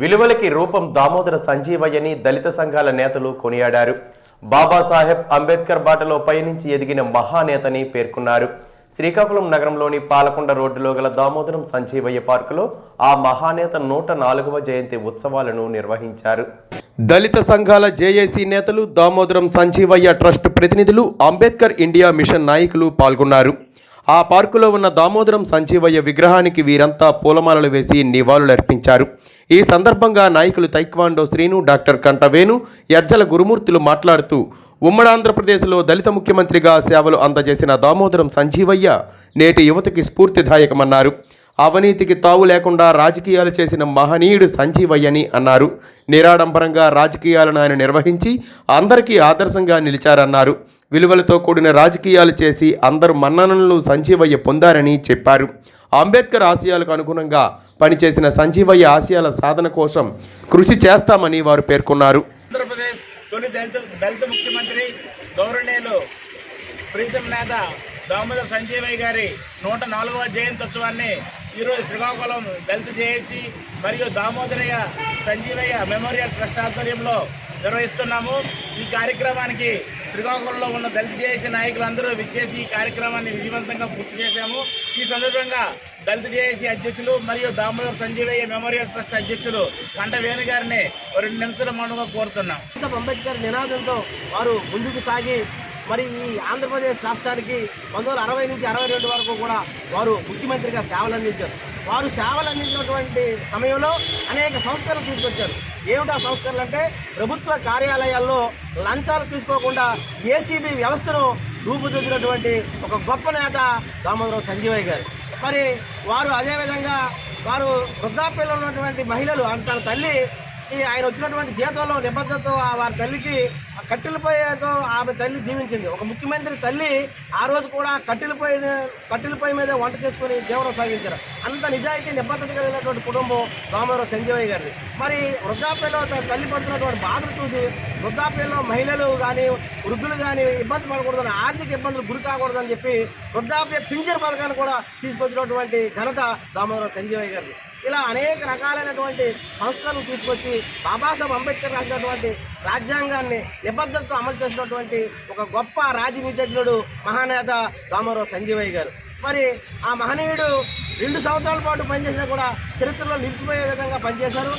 విలువలకి రూపం దామోదర సంజీవయ్యని దళిత సంఘాల నేతలు కొనియాడారు. బాబాసాహెబ్ అంబేద్కర్ బాటలో పయనించి ఎదిగిన మహానేతని పేర్కొన్నారు. శ్రీకాకుళం నగరంలోని పాలకొండ రోడ్డులో గల దామోదరం సంజీవయ్య పార్కులో ఆ మహానేత నూట నాలుగవ జయంతి ఉత్సవాలను నిర్వహించారు. దళిత సంఘాల జేఏసీ నేతలు దామోదరం సంజీవయ్య ట్రస్ట్ ప్రతినిధులు అంబేద్కర్ ఇండియా మిషన్ నాయకులు పాల్గొన్నారు. ఆ పార్కులో ఉన్న దామోదరం సంజీవయ్య విగ్రహానికి వీరంతా పూలమాలలు వేసి నివాళులర్పించారు. ఈ సందర్భంగా నాయకులు తైక్వాండో శ్రీను డాక్టర్ కంటవేణు యజ్జల గురుమూర్తులు మాట్లాడుతూ ఉమ్మడి ఆంధ్రప్రదేశ్లో దళిత ముఖ్యమంత్రిగా సేవలు అందజేసిన దామోదరం సంజీవయ్య నేటి యువతకి స్ఫూర్తిదాయకమన్నారు. అవినీతికి తావు లేకుండా రాజకీయాలు చేసిన మహనీయుడు సంజీవయ్యని అన్నారు. నిరాడంబరంగా రాజకీయాలను ఆయన నిర్వహించి అందరికీ ఆదర్శంగా నిలిచారన్నారు. విలువలతో కూడిన రాజకీయాలు చేసి అందరు మన్ననలను సంజీవయ్య పొందారని చెప్పారు. అంబేద్కర్ ఆశయాలకు అనుగుణంగా పనిచేసిన సంజీవయ్య ఆశయాల సాధన కోసం కృషి చేస్తామని వారు పేర్కొన్నారు. ఆంధ్రప్రదేశ్ తొలి దళిత దళిత ముఖ్యమంత్రి గౌరవనీయులు ప్రీతం నేత దామోదర్ సంజీవయ్య గారి నూట నాలుగవ జయంత్యోత్సవాన్ని ఈరోజు శ్రీకాకుళం దళిత జేఏసీ మరియు దామోదరయ్య సంజీవయ్య మెమోరియల్ ట్రస్ట్ ఆధ్వర్యంలో నిర్వహిస్తున్నాము. ఈ కార్యక్రమానికి శ్రీకాకుళంలో ఉన్న దళిత జేఏసీ నాయకులందరూ విచ్చేసి ఈ కార్యక్రమాన్ని విజయవంతంగా పూర్తి చేశాము. ఈ సందర్భంగా దళిత జేఏసీ అధ్యక్షులు మరియు దామోదర్ సంజీవయ్య మెమోరియల్ ట్రస్ట్ అధ్యక్షులు కంట వేణు గారిని రెండు నిమిషాల మౌనంగా కోరుతున్నాం. అంబేద్కర్ నినాదంతో వారు ముందుకు సాగి మరి ఈ ఆంధ్రప్రదేశ్ రాష్ట్రానికి పంతొమ్మిది వందల అరవై నుంచి అరవై రెండు వరకు కూడా వారు ముఖ్యమంత్రిగా సేవలు అందించారు. వారు సేవలు అందించినటువంటి సమయంలో అనేక సంస్కరణలు తీసుకొచ్చారు. ఏమిటా సంస్కరణలు అంటే ప్రభుత్వ కార్యాలయాల్లో లంచాలు తీసుకోకుండా ఏసీబీ వ్యవస్థను రూపుదిద్దినటువంటి ఒక గొప్ప నేత దామోదరం సంజీవయ్య గారు. మరి వారు అదేవిధంగా వారు వృద్ధాప్యంలో ఉన్నటువంటి మహిళలు అంటే తన తల్లి ఈ ఆయన వచ్చినటువంటి జీతంలో నిబద్ధతతో ఆ వారి తల్లికి ఆ కట్టెల పొయ్యితో ఆమె తల్లి జీవించింది. ఒక ముఖ్యమంత్రి తల్లి ఆ రోజు కూడా కట్టెల పొయ్యి కట్టెల పొయ్యి మీద వంట చేసుకుని జీవనం సాగించారు. అంత నిజాయితీ నిబద్ధత కలిగినటువంటి కుటుంబం దామోదరం సంజీవయ్య గారిది. మరి వృద్ధాప్యలో తన తల్లి పడుతున్నటువంటి బాధలు చూసి వృద్ధాప్యంలో మహిళలు కానీ వృద్ధులు కానీ ఇబ్బంది పడకూడదని ఆర్థిక ఇబ్బందులు గురి కాకూడదని చెప్పి వృద్ధాప్య పింఛన్ పథకాన్ని కూడా తీసుకొచ్చినటువంటి ఘనత దామోదరం సంజీవయ్య గారిది. ఇలా అనేక రకాలైనటువంటి సంస్కరణలు తీసుకొచ్చి బాబాసాహెబ్ అంబేద్కర్ రాసినటువంటి రాజ్యాంగాన్ని నిబద్ధతతో అమలు చేసినటువంటి ఒక గొప్ప రాజనీతిజ్ఞుడు మహానేత దామరావు సంజీవయ్య గారు. మరి ఆ మహనీయుడు రెండు సంవత్సరాల పాటు పనిచేసినా కూడా చరిత్రలో నిలిచిపోయే విధంగా పనిచేశారు.